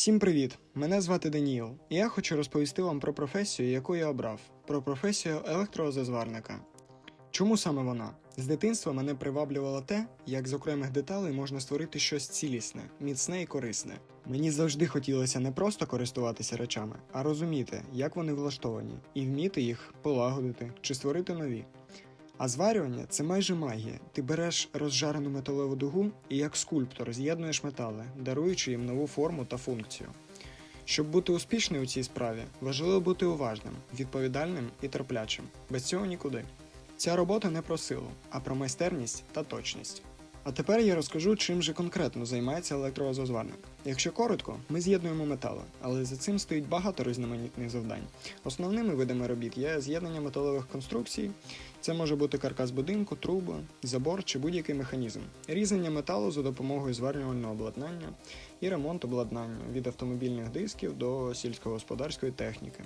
Всім привіт! Мене звати Даніїл, і я хочу розповісти вам про професію, яку я обрав, про професію електрозазварника. Чому саме вона? З дитинства мене приваблювало те, як з окремих деталей можна створити щось цілісне, міцне і корисне. Мені завжди хотілося не просто користуватися речами, а розуміти, як вони влаштовані, і вміти їх полагодити чи створити нові. А зварювання це майже магія. Ти береш розжарену металеву дугу і як скульптор з'єднуєш метали, даруючи їм нову форму та функцію. Щоб бути успішним у цій справі, важливо бути уважним, відповідальним і терплячим. Без цього нікуди. Ця робота не про силу, а про майстерність та точність. А тепер я розкажу, чим же конкретно займається електрозазварник. Якщо коротко, ми з'єднуємо метали, але за цим стоїть багато різноманітних завдань. Основними видами робіт є з'єднання металевих конструкцій, це може бути каркас будинку, труба, забор чи будь-який механізм, різання металу за допомогою зварювального обладнання і ремонт обладнання від автомобільних дисків до сільськогосподарської техніки.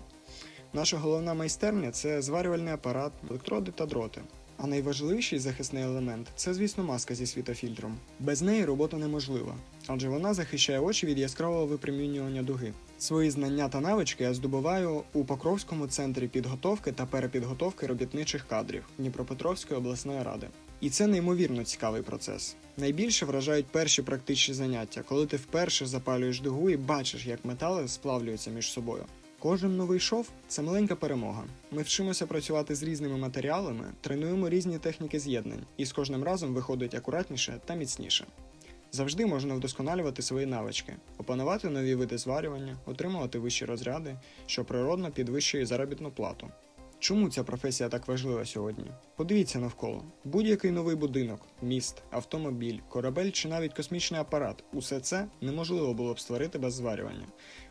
Наша головна майстерня це зварювальний апарат, електроди та дроти. А найважливіший захисний елемент це, звісно, маска зі світофільтром. Без неї робота неможлива, адже вона захищає очі від яскравого випромінювання дуги. Свої знання та навички я здобуваю у Покровському центрі підготовки та перепідготовки робітничих кадрів Дніпропетровської обласної ради. І це неймовірно цікавий процес. Найбільше вражають перші практичні заняття, коли ти вперше запалюєш дугу і бачиш, як метали сплавлюються між собою. Кожен новий шов це маленька перемога. Ми вчимося працювати з різними матеріалами, тренуємо різні техніки з'єднань, і з кожним разом виходить акуратніше та міцніше. Завжди можна вдосконалювати свої навички, опанувати нові види зварювання, отримувати вищі розряди, що природно підвищує заробітну плату. Чому ця професія так важлива сьогодні? Подивіться навколо: будь-який новий будинок, міст, автомобіль, корабель чи навіть космічний апарат усе це неможливо було б створити без зварювання.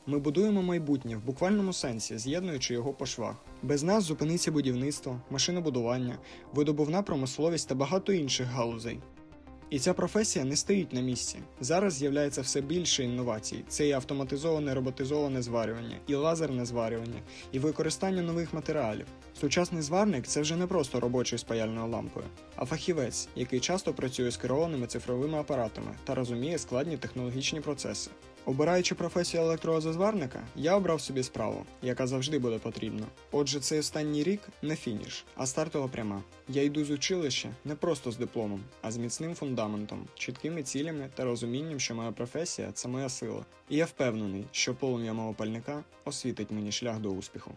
Ми будуємо майбутнє в буквальному сенсі, з'єднуючи його по швах. Без нас зупиниться будівництво, машинобудування, видобувна промисловість та багато інших галузей. І ця професія не стоїть на місці. Зараз з'являється все більше інновацій. Це і автоматизоване роботизоване зварювання, і лазерне зварювання, і використання нових матеріалів. Сучасний зварник це вже не просто робочий з паяльною лампою, а фахівець, який часто працює з керованими цифровими апаратами та розуміє складні технологічні процеси. Обираючи професію електрозазварника, я обрав собі справу, яка завжди буде потрібна. Отже, цей останній рік не фініш, а стартова пряма. Я йду з училища не просто з дипломом, а з міцним фундаментом, чіткими цілями та розумінням, що моя професія це моя сила. І я впевнений, що полум'я мого пальника освітить мені шлях до успіху.